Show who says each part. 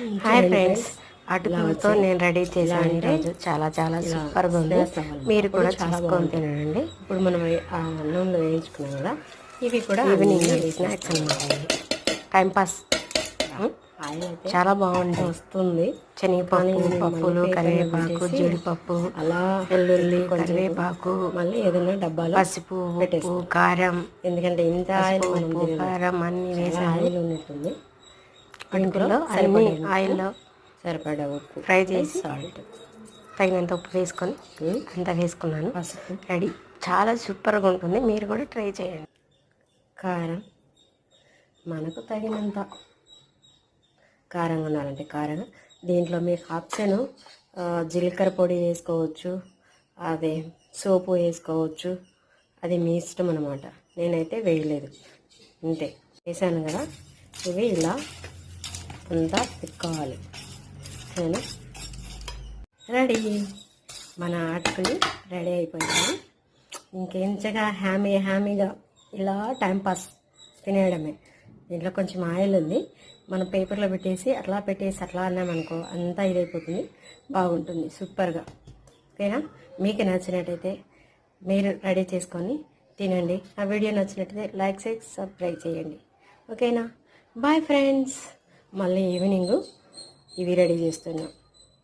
Speaker 1: Hi friends. అటుకులతో నేను ready చేశాను. ఈరోజు చాలా చాలా సూపర్గా ఉంది. మీరు కూడా చేసుకొని తినండి.
Speaker 2: ఇప్పుడు మనం ఆ అన్నంలో వేయించుకున్నాం కదా ఇవి కూడా
Speaker 1: ఈవినింగ్ స్నాక్స్ అనమాట టైం పాస్.
Speaker 2: ఆయిల్ అయితే
Speaker 1: చాలా బాగుంటుంది
Speaker 2: వస్తుంది.
Speaker 1: శనగపప్పు పప్పులు కరివేపాకు జీడిపప్పు
Speaker 2: అలా
Speaker 1: వెల్లుల్లి కరివేపాకు
Speaker 2: మళ్ళీ ఏదైనా డబ్బాలో
Speaker 1: పసుపు ఉప్పు కారం
Speaker 2: ఎందుకంటే ఇంత ఆయిల్
Speaker 1: కారం అన్ని వేసి
Speaker 2: ఆయిల్ ఉన్నట్టుంది.
Speaker 1: అటుకుల్లో అన్ని ఆయిల్లో
Speaker 2: సరిపడా ఉప్పు.
Speaker 1: ఫ్రై చేసి
Speaker 2: సాల్ట్.
Speaker 1: తగినంత ఉప్పు వేసుకొని అంతా వేసుకున్నాను. రెడీ. చాలా సూపర్గా ఉంటుంది. మీరు కూడా ట్రై చేయండి.
Speaker 2: కారం. మనకు తగినంత కారంగా ఉండాలంటే కారంగా దీంట్లో మీకు ఆప్షన్ జీలకర్ర పొడి వేసుకోవచ్చు అదే సోపు వేసుకోవచ్చు. అది మీ ఇష్టం అనమాట నేనైతే వేయలేదు. అంతే. వేసాను కదా. ఇవి ఇలా అంతా తిక్కోవాలి నేను రెడీ. మన ఆటకులు రెడీ అయిపోయింది ఇంకెంచగా హ్యామీ హ్యామీగా ఇలా టైంపాస్ తినేయడమే. దీంట్లో కొంచెం ఆయిల్ ఉంది. మనం పేపర్లో పెట్టేసి అట్లా పెట్టేసి అట్లా అన్నామనుకో అంతా ఇదైపోతుంది. బాగుంటుంది. సూపర్గా. ఓకేనా? మీకు నచ్చినట్టయితే మీరు రెడీ చేసుకొని తినండి. ఆ వీడియో నచ్చినట్టయితే లైక్ చేసి సబ్స్క్రైబ్ చేయండి. ఓకేనా? Bye friends. మళ్ళీ ఈవినింగ్ ఇవి రెడీ చేస్తున్నాం.